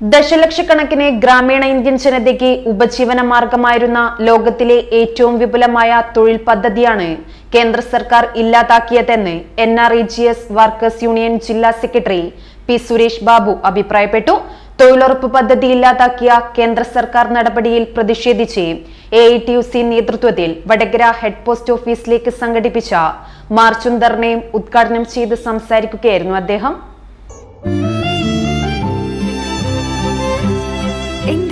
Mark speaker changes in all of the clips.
Speaker 1: ദശലക്ഷക്കണക്കിന് ഗ്രാമീണ ഇന്ത്യൻ ജനതയ്ക്ക് ഉപജീവന മാർഗമായിരുന്ന ലോകത്തിലെ ഏറ്റവും വിപുലമായ തൊഴിൽ പദ്ധതിയാണ് കേന്ദ്ര സർക്കാർ ഇല്ലാതാക്കിയതെന്ന് N R E G S workers union ജില്ലാ സെക്രട്ടറി പി സുരേഷ് ബാബു അഭിപ്രായപ്പെട്ടു. തൊഴിലുറപ്പ് പദ്ധതി ഇല്ലാതാക്കിയ കേന്ദ്ര സർക്കാർ നടപടിയിൽ പ്രതിഷേധിച്ച് A I T U C നേതൃത്വത്തിൽ വടകര ഹെഡ് പോസ്റ്റ് ഓഫീസിലേക്ക് സംഘടിപ്പിച്ച മാർച്ചും ധർണയും ഉദ്ഘാടനം ചെയ്ത് സംസാരിക്കുകയായിരുന്നു അദ്ദേഹം.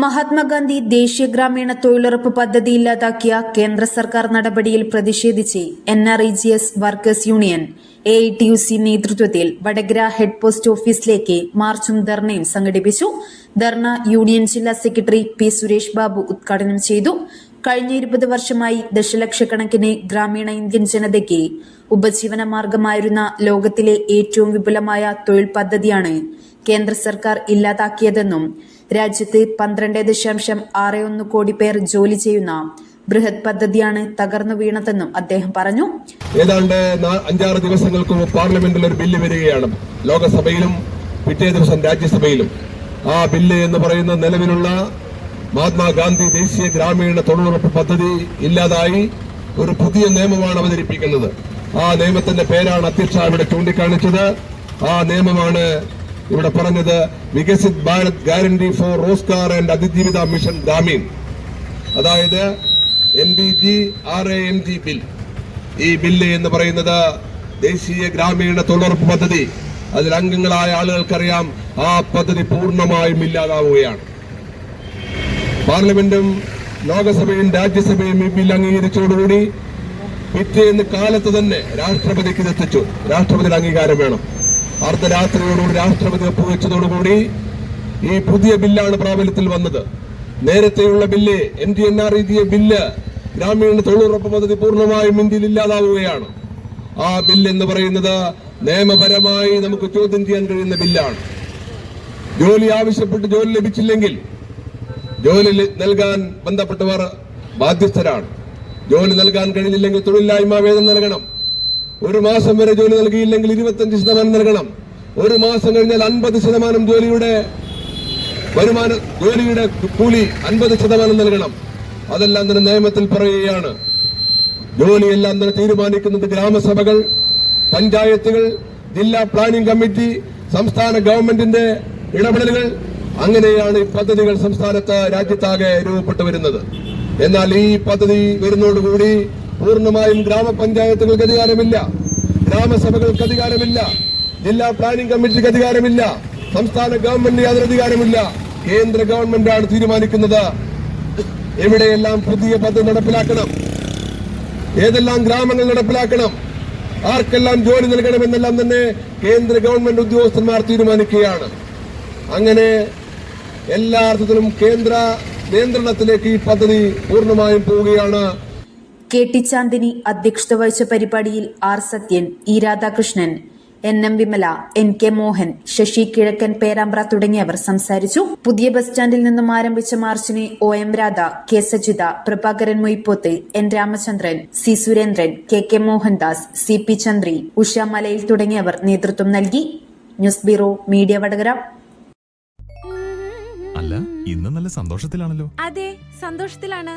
Speaker 1: Mahatma Gandhi ദേശീയ ഗ്രാമീണ തൊഴിലുറപ്പ് പദ്ധതി ഇല്ലാതാക്കിയ കേന്ദ്ര സർക്കാർ നടപടിയിൽ പ്രതിഷേധിച്ച് N R E G S workers union A I T U C നേതൃത്വത്തിൽ വടകര ഹെഡ് പോസ്റ്റ് ഓഫീസിലേക്ക് മാർച്ചും ധർണയും സംഘടിപ്പിച്ചു. ധർണ യൂണിയൻ ജില്ലാ സെക്രട്ടറി പി സുരേഷ് ബാബു ഉദ്ഘാടനം ചെയ്തു. കഴിഞ്ഞ ഇരുപത് വർഷമായി ദശലക്ഷക്കണക്കിന് ഗ്രാമീണ ഇന്ത്യൻ ജനതയ്ക്ക് ഉപജീവന മാർഗമായിരുന്ന ലോകത്തിലെ ഏറ്റവും വിപുലമായ തൊഴിൽ പദ്ധതിയാണ് കേന്ദ്ര സർക്കാർ ഇല്ലാതാക്കിയതെന്നും രാജ്യത്ത് പന്ത്രണ്ട് ദശാംശം ആറ് ഒന്ന് കോടി പേർ ജോലി ചെയ്യുന്ന ബൃഹത് പദ്ധതിയാണ് തകർന്നു വീണതെന്നും അദ്ദേഹം പറഞ്ഞു.
Speaker 2: ഏതാണ്ട് അഞ്ചാറ് ദിവസങ്ങൾക്ക് പാർലമെന്റിൽ ഒരു ബില്ല് വരികയാണ്. ലോകസഭയിലും പിറ്റേ ദിവസം രാജ്യസഭയിലും. ആ ബില്ല് എന്ന് പറയുന്ന നിലവിലുള്ള മഹാത്മാഗാന്ധി ദേശീയ ഗ്രാമീണ തൊഴിലുറപ്പ് പദ്ധതി ഇല്ലാതായി ഒരു പുതിയ നിയമമാണ് അവതരിപ്പിക്കുന്നത്. ആ നിയമത്തിന്റെ പേരാണ് അധ്യക്ഷ ഇവിടെ ചൂണ്ടിക്കാണിച്ചത്. ആ നിയമമാണ് ഇവിടെ പറഞ്ഞത് Viksit Bharat guarantee for Rozgar and അതിജീവിത മിഷൻ ഗ്രാമീൺ അതായത് N B G R A M G bill ഈ ബില്ല് എന്ന് പറയുന്നത് ദേശീയ ഗ്രാമീണ തൊഴിലുറപ്പ് പദ്ധതി. അതിൽ അംഗങ്ങളായ ആളുകൾക്കറിയാം ആ പദ്ധതി പൂർണമായും ഇല്ലാതാവുകയാണ്. പാർലമെന്റും ലോകസഭയും രാജ്യസഭയും ഈ ബിൽ അംഗീകരിച്ചതോടുകൂടി പിറ്റേന്ന് കാലത്ത് തന്നെ രാഷ്ട്രപതിക്ക് എത്തിച്ചു രാഷ്ട്രപതിയുടെ അംഗീകാരം വേണം. അർദ്ധരാത്രിയോടുകൂടി രാഷ്ട്രപതി ഒപ്പുവെച്ചതോടുകൂടി ഈ പുതിയ ബില്ലാണ് പ്രാബല്യത്തിൽ വന്നത്. നേരത്തെയുള്ള bill N T N R E bill ഗ്രാമീണ തൊഴിലുറപ്പ് പദ്ധതി പൂർണമായും ഇന്ത്യയിൽ ഇല്ലാതാവുകയാണ്. ആ ബില്ല് എന്ന് പറയുന്നത് നിയമപരമായി നമുക്ക് ചോദ്യം ചെയ്യാൻ കഴിയുന്ന ബില്ലാണ്. ജോലി ആവശ്യപ്പെട്ട് ജോലി ലഭിച്ചില്ലെങ്കിൽ ജോലി നൽകാൻ ബന്ധപ്പെട്ടവർ ബാധ്യസ്ഥരാണ്. ജോലി നൽകാൻ കഴിഞ്ഞില്ലെങ്കിൽ തൊഴിലില്ലായ്മ വേതനം നൽകണം. ഒരു മാസം വരെ ജോലി നൽകിയില്ലെങ്കിൽ ഇരുപത്തഞ്ച് ശതമാനം നൽകണം. ഒരു മാസം കഴിഞ്ഞാൽ അൻപത് ശതമാനം ജോലിയുടെ വരുമാന ജോലിയുടെ കൂലി അൻപത് ശതമാനം നൽകണം. അതെല്ലാം തന്നെ നിയമത്തിൽ പറയുകയാണ്. ജോലിയെല്ലാം തന്നെ തീരുമാനിക്കുന്നത് ഗ്രാമസഭകൾ പഞ്ചായത്തുകൾ ജില്ലാ പ്ലാനിംഗ് കമ്മിറ്റി സംസ്ഥാന ഗവൺമെന്റിന്റെ ഇടപെടലുകൾ. അങ്ങനെയാണ് ഈ പദ്ധതികൾ സംസ്ഥാനത്ത് രാജ്യത്താകെ രൂപപ്പെട്ടു വരുന്നത്. എന്നാൽ ഈ പദ്ധതി വരുന്നതോടുകൂടി പൂർണമായും ഗ്രാമപഞ്ചായത്തുകൾക്ക് അധികാരമില്ല. ഗ്രാമസഭകൾക്ക് അധികാരമില്ല. ജില്ലാ പ്ലാനിംഗ് കമ്മിറ്റിക്ക് അധികാരമില്ല. സംസ്ഥാന ഗവൺമെന്റിന് യാതൊരു അധികാരമില്ല കേന്ദ്ര ഗവൺമെന്റാണ് തീരുമാനിക്കുന്നത്. എവിടെയെല്ലാം പുതിയ പദ്ധതി നടപ്പിലാക്കണം? ഏതെല്ലാം ഗ്രാമങ്ങൾ നടപ്പിലാക്കണം? ആർക്കെല്ലാം ജോലി നൽകണമെന്നെല്ലാം തന്നെ കേന്ദ്ര ഗവൺമെന്റ് ഉദ്യോഗസ്ഥന്മാർ തീരുമാനിക്കുകയാണ്. അങ്ങനെ എല്ലാ അർത്ഥത്തിലും കേന്ദ്ര നിയന്ത്രണത്തിലേക്ക് ഈ പദ്ധതി പൂർണമായും പോവുകയാണ്.
Speaker 1: കെ ടി ചാന്ദിനി അധ്യക്ഷത വഹിച്ച പരിപാടിയിൽ R Sathyan E Radhakrishnan N M Vimala N K Mohan Sasi കിഴക്കൻ പേരാമ്പ്ര തുടങ്ങിയവർ സംസാരിച്ചു. പുതിയ ബസ് സ്റ്റാൻഡിൽ നിന്നും ആരംഭിച്ച മാർച്ചിന് O M Radha K Sajitha Prabhakaran Moyipoth N Ramachandran C Surendran K K Mohandas C P Chandri Usha Malayil തുടങ്ങിയവർ നേതൃത്വം നൽകി. News bureau media Vadakara.
Speaker 3: അല്ല ഇന്ന് നല്ല സന്തോഷത്തിലാണല്ലോ.
Speaker 4: അതെ സന്തോഷത്തിലാണ്.